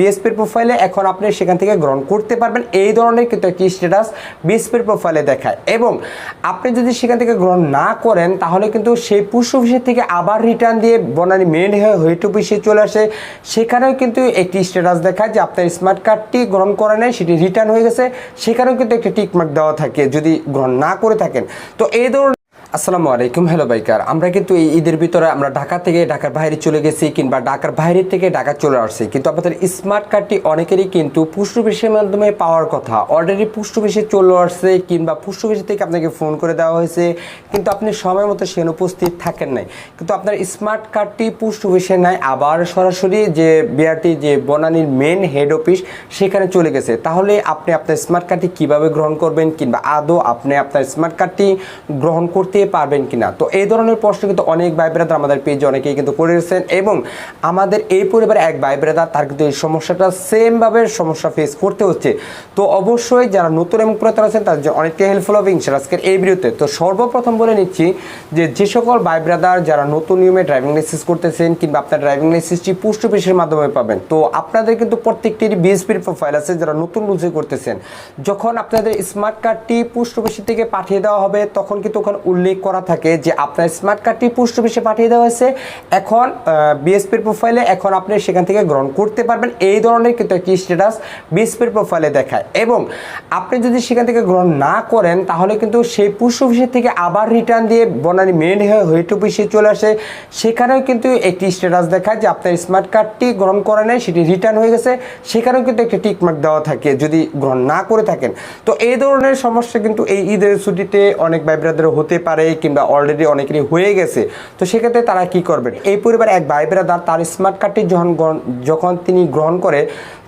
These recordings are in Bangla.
বিএসপির প্রোফাইলে এখন আপনি সেখান থেকে গ্রহণ করতে পারবেন। এই ধরনের কিন্তু একটি স্ট্যাটাস বিএসপির প্রোফাইলে দেখায়। এবং আপনি যদি সেখান থেকে গ্রহণ না করেন, তাহলে কিন্তু সেই পুশ অফিসের থেকে আবার রিটার্ন দিয়ে বনানি মেন হয়ে হেড অফিসে চলে আসে। সেখানেও কিন্তু একটি স্ট্যাটাস দেখায় যে আপনার স্মার্ট কার্ডটি গ্রহণ করে নেয় সেটি রিটার্ন হয়ে গেছে। সেখানেও কিন্তু একটি টিকমার্ক দেওয়া থাকে যদি গ্রহণ না করে থাকেন। তো এই ধরনের আসসালামু আলাইকুম, হ্যালো বাইকার। আমরা কিন্তু এই ঈদের ভিতরে আমরা ঢাকা থেকে ঢাকার বাইরে চলে গেছি কিংবা ঢাকার বাইরে থেকে ঢাকা চলে আসছি। কিন্তু আমাদের স্মার্ট কার্ডটি অনেকেরই কিন্তু পুষ্ট অফিসের মাধ্যমে পাওয়ার কথা। অলরেডি পুষ্ট অফিসে চলে আসছে কিংবা পুষ্ট অফিস থেকে আপনাকে ফোন করে দেওয়া হয়েছে। কিন্তু আপনি সময় মতো সেখানে উপস্থিত থাকেন নাই। কিন্তু আপনার স্মার্ট কার্ডটি পুষ্ট অফিসে নাই, আবার সরাসরি যে বিআরটি, যে বনানীর মেন হেড অফিস সেখানে চলে গেছে। তাহলে আপনি আপনার স্মার্ট কার্ডটি কীভাবে গ্রহণ করবেন কিংবা আদৌ আপনি আপনার স্মার্ট কার্ডটি গ্রহণ করতে পারবেন কিনা? তো এই ধরনের প্রশ্ন কিন্তু অনেক ভাই ব্রাদার আমাদের পেজে অনেকেই কিন্তু করে এসেছেন এবং আমাদের এই পরিবারে এক ভাই ব্রাদার তার কিন্তু এই সমস্যাটা সেমভাবে সমস্যা ফেস করতে হচ্ছে। তো অবশ্যই যারা নতুন এবং পুরাতন আছেন, তাদের অনেকটাই হেল্পফুল হবে ইনশাল আজকের এই ভিডিওতে। তো সর্বপ্রথম বলে নিচ্ছি যে যে সকল ভাই ব্রাদার যারা নতুন নিয়মে ড্রাইভিং লাইসেন্স করতেছেন কিংবা আপনার ড্রাইভিং লাইসেন্সটি পোস্ট অফিসের মাধ্যমে পাবেন, তো আপনাদের কিন্তু প্রত্যেকটির বিএসপির প্রোফাইল আছে যারা নতুন রুলসে করতেছেন। যখন আপনাদের স্মার্ট কার্ডটি পোস্ট অফিস থেকে পাঠিয়ে দেওয়া হবে, তখন কিন্তু ওখানে উল্লেখ করা থাকে যে আপনার স্মার্ট কার্ডটি পোস্ট অফিসে পাঠিয়ে দেওয়া হয়েছে। এখন বিএসপির প্রোফাইলে এখন আপনি সেখান থেকে গ্রহণ করতে পারবেন। এই ধরনের কিন্তু একটি স্ট্যাটাস বিএসপির প্রোফাইলে দেখায়। এবং আপনি যদি সেখান থেকে গ্রহণ না করেন, তাহলে কিন্তু সেই পোস্ট অফিসের থেকে আবার রিটার্ন দিয়ে বনানী মেন হয়ে হেড অফিসে চলে আসে। সেখানেও কিন্তু একটি স্ট্যাটাস দেখায় যে আপনার স্মার্ট কার্ডটি গ্রহণ করে নেয় সেটি রিটার্ন হয়ে গেছে। সেখানেও কিন্তু একটি টিকমার্ক দেওয়া থাকে যদি গ্রহণ না করে থাকেন। তো এই ধরনের সমস্যা কিন্তু এই ঈদের ছুটিতে অনেক ভাই হতে পারে। কিংবা অলরেডি অনেকেরই হয়ে গেছে, তো সেক্ষেত্রে তারা কি করবেন? এই পরিবার এক ভাই ব্রাদার তার স্মার্ট কার্ডটি যখন যখন তিনি গ্রহণ করে,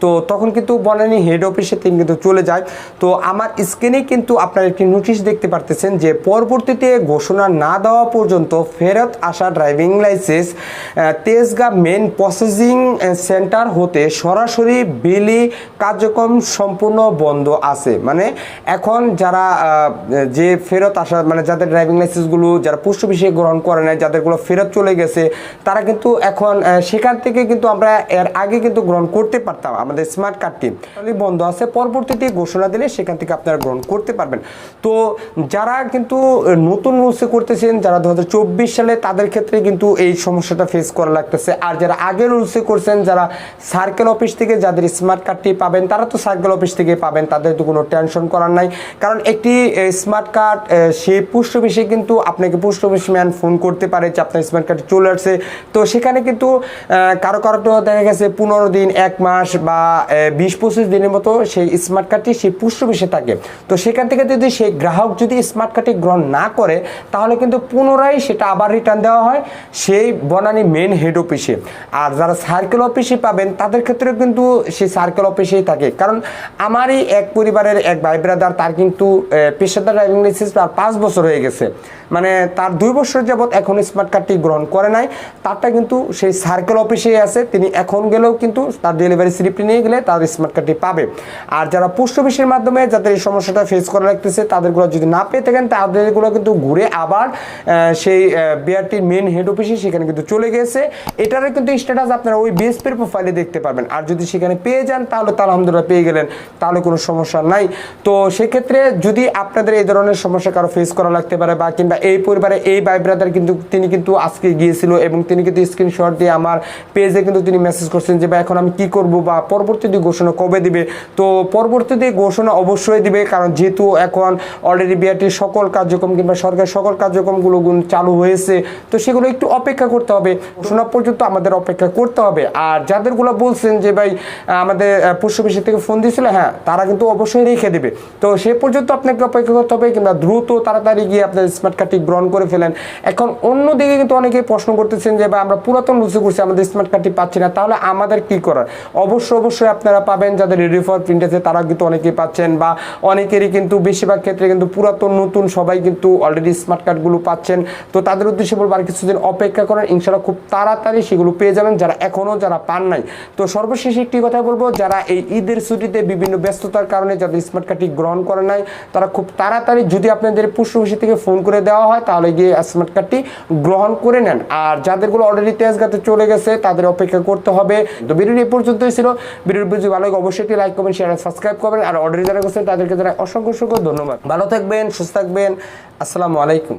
তো তখন কিন্তু বনানী হেড অফিসে তিনি কিন্তু চলে যায়। তো আমার স্ক্রিনে কিন্তু আপনারা একটি নোটিশ দেখতে পারতেছেন যে পরবর্তীতে ঘোষণা না দেওয়া পর্যন্ত ফেরত আসা driving licence Tejgaon main processing centre হতে সরাসরি বিলি কার্যক্রম সম্পূর্ণ বন্ধ আছে। মানে এখন যারা যে ফেরত আসা মানে যাদের ড্রাইভিং লাইসেন্সগুলো যারা পোস্ট অফিসে গ্রহণ করে নেয় যাদেরগুলো ফেরত চলে গেছে, তারা কিন্তু এখন সেখান থেকে কিন্তু আমরা এর আগে কিন্তু গ্রহণ করতে পারতাম আমাদের স্মার্ট কার্ডটি বন্ধ আছে, পরবর্তীতে ঘোষণা দিলে সেখান থেকে আপনারা গ্রহণ করতে পারবেন। তো যারা কিন্তু নতুন রুলসে করতেছেন, যারা দু হাজার চব্বিশ সালে তাদের ক্ষেত্রে কিন্তু এই সমস্যাটা ফেস করা লাগতেছে। আর যারা আগের রুলসে করছেন, যারা সার্কেল অফিস থেকে যাদের স্মার্ট কার্ডটি পাবেন, তারা তো সার্কেল অফিস থেকে পাবেন, তাদের তো কোনো টেনশন করার নাই। কারণ একটি স্মার্ট কার্ড সেই পোস্ট অফিসে কিন্তু আপনাকে পোস্ট অফিস ম্যান ফোন করতে পারে, যে আপনার স্মার্ট কার্ড চলে আসছে। তো সেখানে কিন্তু কারও কারও তো দেখা গেছে পনেরো দিন, এক মাস বা বিশ পঁচিশ দিনের মতো সেই স্মার্ট কার্ডটি সেই পোস্ট অফিসে থাকে। তো সেখান থেকে যদি সেই গ্রাহক যদি স্মার্ট কার্ডটি গ্রহণ না করে, তাহলে কিন্তু পুনরায় সেটা আবার রিটার্ন দেওয়া হয় সেই বনানী মেন হেড অফিসে আর যারা সার্কেল অফিসে পাবেন, তাদের ক্ষেত্রে কিন্তু সেই সার্কেল অফিসেই থাকে। কারণ আমারই এক পরিবারের এক ভাই ব্রাদার তার কিন্তু পেশাদার ড্রাইভিং লাইসেন্স তার পাঁচ বছর হয়ে গেছে। মানে তার দুই বছর যাবৎ এখন স্মার্ট কার্ডটি গ্রহণ করে নাই। তারটা কিন্তু সেই সার্কেল অফিসেই আছে। তিনি এখন গেলেও কিন্তু তার ডেলিভারি স্লিপটি নিয়ে গেলে তার স্মার্ট কার্ডটি পাবে। আর যারা পোস্ট অফিসের মাধ্যমে যাদের এই সমস্যাটা ফেস করা লাগতেছে, তাদেরগুলো যদি না পেয়ে থাকেন, তাদেরগুলো কিন্তু ঘুরে আবার সেই বিআরটির মেন হেড অফিসে সেখানে কিন্তু চলে গেছে। এটারও কিন্তু স্ট্যাটাস আপনারা ওই বিএসপির প্রোফাইলে দেখতে পারবেন। আর যদি সেখানে পেয়ে যান, তাহলে তো আলহামদুলিল্লাহ পেয়ে গেলেন। তাহলে কোনো সমস্যা নাই। তো সেক্ষেত্রে যদি আপনাদের এই ধরনের সমস্যা কারও ফেস করা লাগতে পারে বা কিংবা এই পরিবারে এই ভাই ব্রাদার কিন্তু, তিনি কিন্তু আজকে গিয়েছিল এবং তিনি কিন্তু স্ক্রিনশট দিয়ে আমার পেজে কিন্তু তিনি মেসেজ করছেন যে, ভাই, এখন আমি কি করব বা পরবর্তীতে ঘোষণা কবে দিবে? তো পরবর্তীতে ঘোষণা অবশ্যই দিবে, কারণ যেহেতু এখন অলরেডি বিআরটির সকল কার্যক্রম কিংবা সরকারের সকল কার্যক্রমগুলো চালু হয়েছে, তো সেগুলো একটু অপেক্ষা করতে হবে। ঘোষণা পর্যন্ত আমাদের অপেক্ষা করতে হবে। আর যাদেরগুলো বলছেন যে, ভাই, আমাদের পোস্ট থেকে ফোন দিয়েছিল হ্যাঁ তারা কিন্তু অবশ্যই রেখে দেবে। তো সে পর্যন্ত আপনাকে অপেক্ষা করতে হবে কিংবা দ্রুত তাড়াতাড়ি গিয়ে আপনার স্মার্ট কার্ডটি গ্রহণ করে ফেলেন। এখন অন্যদিকে কিন্তু অনেকে প্রশ্ন করতেছেন যে আমরা পুরাতন রুলসে করছি আমাদের স্মার্ট কার্ডটি পাচ্ছি না, তাহলে আমাদের কি করার? অবশ্যই অবশ্যই আপনারা পাবেন, যাদের রেডি ফর প্রিন্ট আছে, তারা কিন্তু অনেকেই পাচ্ছেন বা অনেকেরই কিন্তু বেশিরভাগ ক্ষেত্রে কিন্তু পুরাতন, নতুন সবাই কিন্তু অলরেডি স্মার্ট কার্ডগুলো পাচ্ছেন। তো তাদের উদ্দেশ্যে বলব, আর কিছুদিন অপেক্ষা করেন ইনশাল্লাহ খুব তাড়াতাড়ি সেগুলো পেয়ে যাবেন, যারা এখনও যারা পান নাই। তো সর্বশেষ একটি কথা বলব, যারা এই ঈদের ছুটিতে বিভিন্ন ব্যস্ততার কারণে যাদের স্মার্ট কার্ডটি গ্রহণ করে নাই, তারা খুব তাড়াতাড়ি, যদি আপনাদের অফিস থেকে ফোন করে দেওয়া হয়, তাহলে গিয়ে স্মার্ট কার্ডটি গ্রহণ করে নেন। আর যাদেরগুলো অলরেডি তেজগাতে চলে গেছে, তাদের অপেক্ষা করতে হবে। তো ভিডিওটি এ পর্যন্তই ছিল। ভিডিওর বুঝি ভালো লাগে, অবশ্যই একটি লাইক করবেন শেয়ার সাবস্ক্রাইব করবেন। আর অলরেডি যারা করছেন তাদেরকে যারা অসংখ্য অসংখ্য ধন্যবাদ। ভালো থাকবেন, সুস্থ থাকবেন। আসসালামু আলাইকুম।